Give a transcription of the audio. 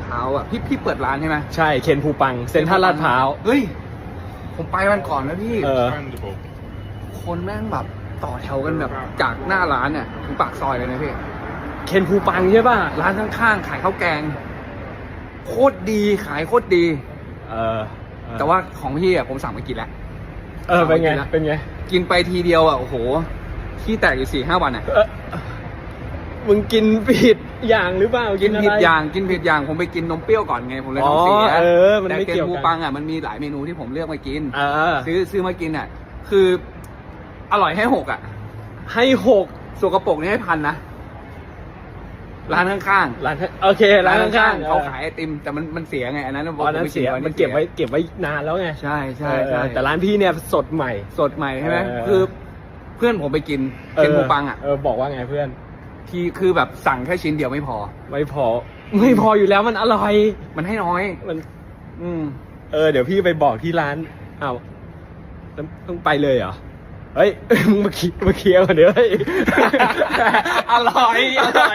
เท้าอะพี่พี่เปิดร้านใช่ไหมใช่เคนภูปังเซ็นทรัลลาดพร้าว เฮ้ย ผมไปวันก่อนนะพี่ เออ Expandable. คนแม่งแบบต่อแถวกันแบบจากหน้าร้านเนี่ยถึงปากซอยเลยนะพี่ เคนภูปังใช่ป่ะ ร้านข้างๆขายข้าวแกง โคตรดีขายโคตรดี เออแต่ว่าของพี่อะผมสั่งมากินแล้ว เออเป็นไงเอาไปกินละเป็นไง กินไปทีเดียวอะโอ้โหขี้แตกอยู่สี่ห้าวันอะ เออ มึงกินผิดอย่างหรือเปล่ากิกินผิดอย่างกินผิดอย่างผมไปกินนมเปรี้ยวก่อนไงผมเลยท้องเสียอ๋อเออมันแต่ไม่เกเกี่นยวกันบูปังอะมันมีหลายเมนูที่ผมเลือกมากิน เออซื้อซื้อมากินอะ คืออร่อยให้หกอะให้หกสกปรกนี่ให้พันนะร้านข้างๆร้านโอเคร้านข้างๆเขาขายไอติม แต่มันมันเสียไงอันนั้นอ๋ออันนั้นเสียผมันเก็บไว้เก็บไว้นานแล้วไงใช่ใช่เอใช่อแต่ร้านพี่เนี่ยสดใหม่ สดใหม่ใช่ไหมเออ คือ เพื่อนผมไปกินเคนบูปังอะ เออบอกว่าไงเพื่อน ทีคือแบบสั่งแค่ชิ้นเดียวไม่พอ ไม่พอ ไม่พออยู่แล้วมันอร่อย มันให้น้อย มัน อืม เออ เดี๋ยวพี่ไปบอกที่ร้านอ้าวต้องต้องไปเลยเหรอ เฮ้ย มึงมาเคลียร์มาเคลียร์ก่อนเดี๋ยวเฮ้ยอร่อยอร่อย